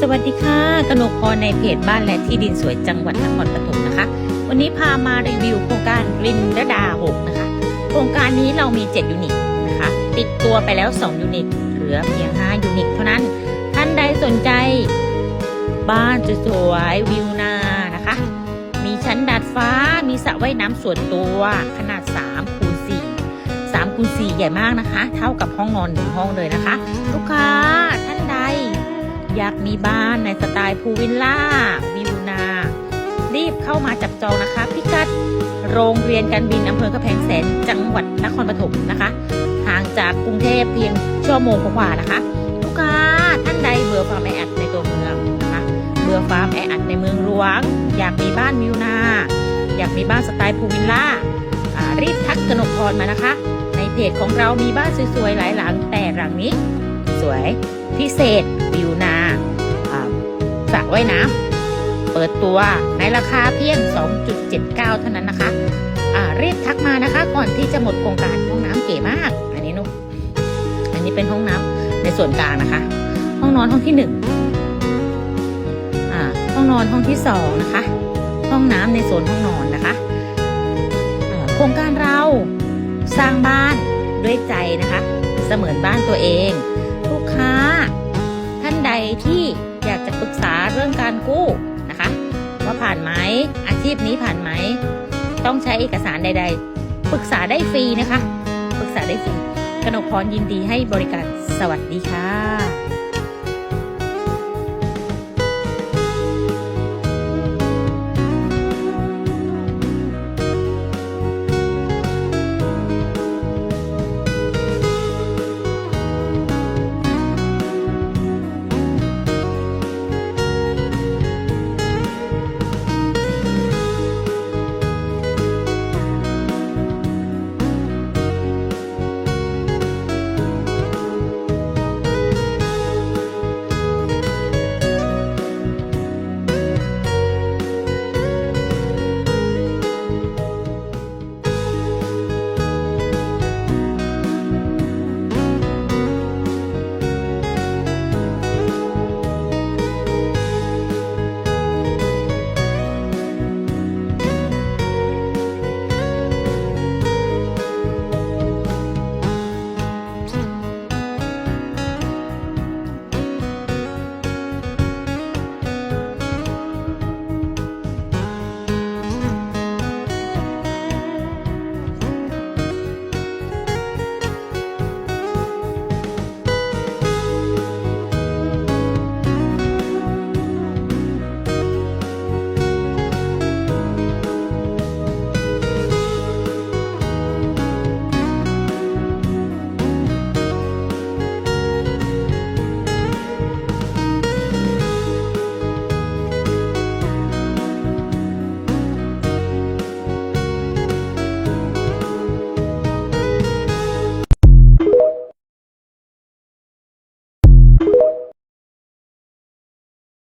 สวัสดีค่ะกนกพรในเพจบ้านและที่ดินสวยจังหวัดนครปฐมนะคะ วันนี้พามารีวิวโครงการรินรดา6นะคะ โครงการนี้เรามี 7 ยูนิตนะคะ ติดตัวไปแล้ว 2 ยูนิต เหลือเพียง 5 ยูนิต เท่านั้น ท่านใดสนใจ บ้านสวยๆวิวนานะคะ มีชั้นดาดฟ้า มีสระว่ายน้ำส่วนตัว ขนาด3คูณ4 3คูณ4ใหญ่มากนะคะ เท่ากับห้องนอนหนึ่งห้องเลยนะคะ ลูกค้า อยากมีบ้านในสไตล์พูลวิลล่าวิวนา รีบเข้ามาจับจองนะคะ พิกัดโรงเรียนการบินอำเภอกระแพงแสนจังหวัดนครปฐมนะคะห่างจากกรุงเทพเพียงชั่วโมงกว่านะคะ ลูกค้าท่านใดเบื่อความแออัดในตัวเมืองนะคะเบื่อความแออัดในเมืองหลวง อยากมีบ้านวิวนา อยากมีบ้านสไตล์พูลวิลล่าอ่ารีบทักกนกพรมานะคะ ในเพจของเรามีบ้านสวยๆหลายหลังแต่หลังนี้ สวยพิเศษ ว่ายน้ำเปิดตัวในราคาเพียง 2.79 เท่านั้นนะคะอ่ารีบทักมานะคะ ก่อนที่จะหมดโครงการห้องน้ำเก๋มาก อันนี้นุกอันนี้เป็นห้องน้ำในส่วนกลางนะคะ ห้องนอนห้องที่หนึ่งอ่าห้องนอนห้องที่สองนะคะ ห้องน้ำในโซนห้องนอนนะคะอ่าโครงการเราสร้างบ้านด้วยใจนะคะ เสมือนบ้านตัวเอง ษาเรื่องการกู้นะคะ ว่าผ่านไหมอาชีพนี้ผ่านไหม ต้องใช้เอกสารใด ๆ ปรึกษาได้ฟรีนะคะ ปรึกษาได้ฟรีกนกพรยินดีให้บริการสวัสดีค่ะ